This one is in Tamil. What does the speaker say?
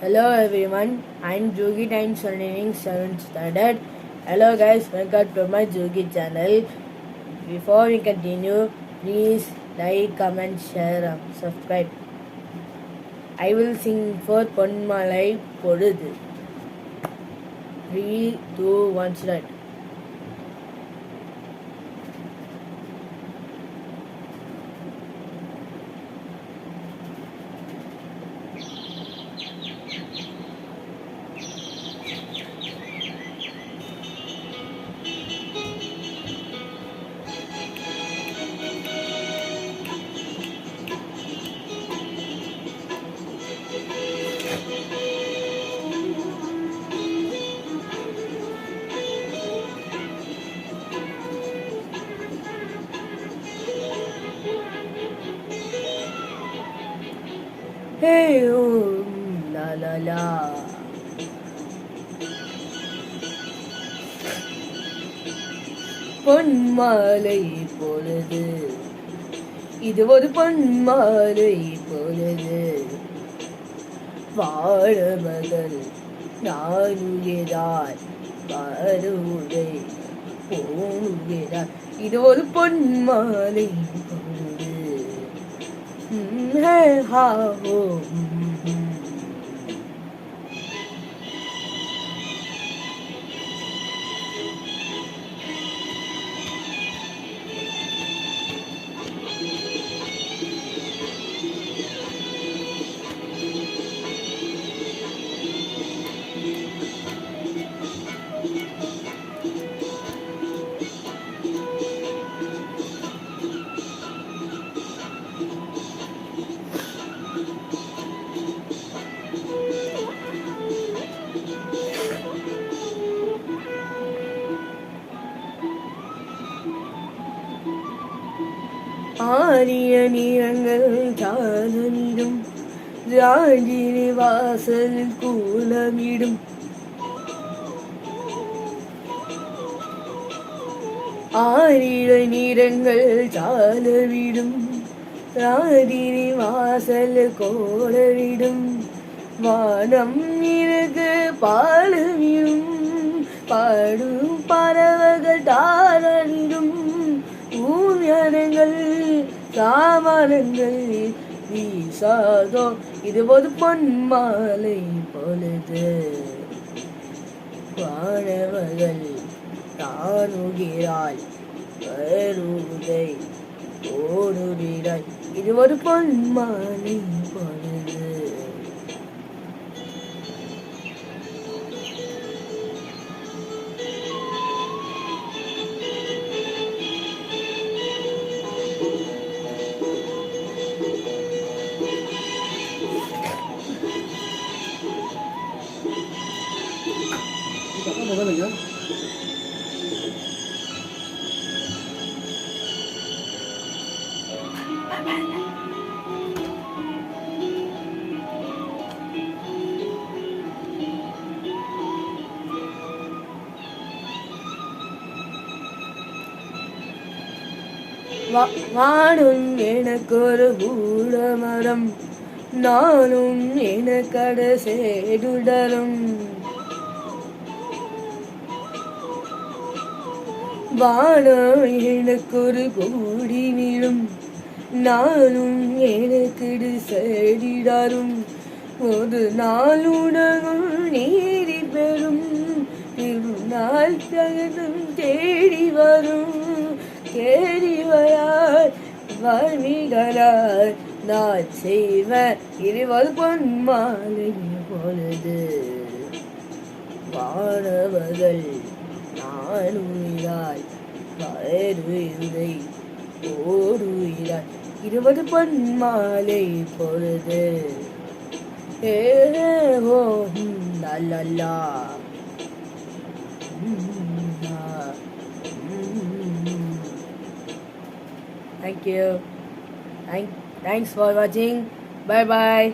Hello everyone, I'm Jogi I'm studying 7th standard. Hello guys, welcome to my Jogi channel. Before we continue, please like, comment, share and subscribe. I will sing for Ponmalai Porudu. 3, 2, 1, start. லா லா லா பொன்மாலை பொழுது. இது ஒரு பொன்மாலை பொழுது. வாழ மகள் நானுகிறார் வருடை போகிறார் இது ஒரு பொன்மாலை பொழுது. ம், ஹே, ஆரிய நிறங்கள் தானந்தும் ராஜினி வாசல் கூலமிடும். ஆரிட நிறங்கள் சாலவிடும் ராதினி வாசல் கோலவிடும். வானம் இருக்கு பாலவிடும் சாமரங்கள் வீசாதோ? இது ஒரு பொன்மாலை பொழுது. வானவர்கள் தானுகிறாய் வருதை ஓடுகிறாய் இது ஒரு பொன்மாலை பொழுது. Apa mobil ya? வானும் எனக்கு ஒரு பூடமரம் நானும் எனக்கட சேடுடரும் வானம் எனக்கு ஒரு கோடி நீளும். நானும் எனக்கிடு செடிடாரும். ஒரு நாள் உணவும் பெறும். திருநாள் தகதும் தேடி வரும். தேடி வரார் வாழ்விகளார் நான் செய்வ இருவது பொன் மாலை பொழுது வானவர்கள் நானும் வயதுயிரை ஓடுயிராய் இருபது பொன் மாலை பொழுது ஏ ஓ ம், லா லா லா ம், லா. ம். Thank you. Thank, thanks for watching. Bye bye.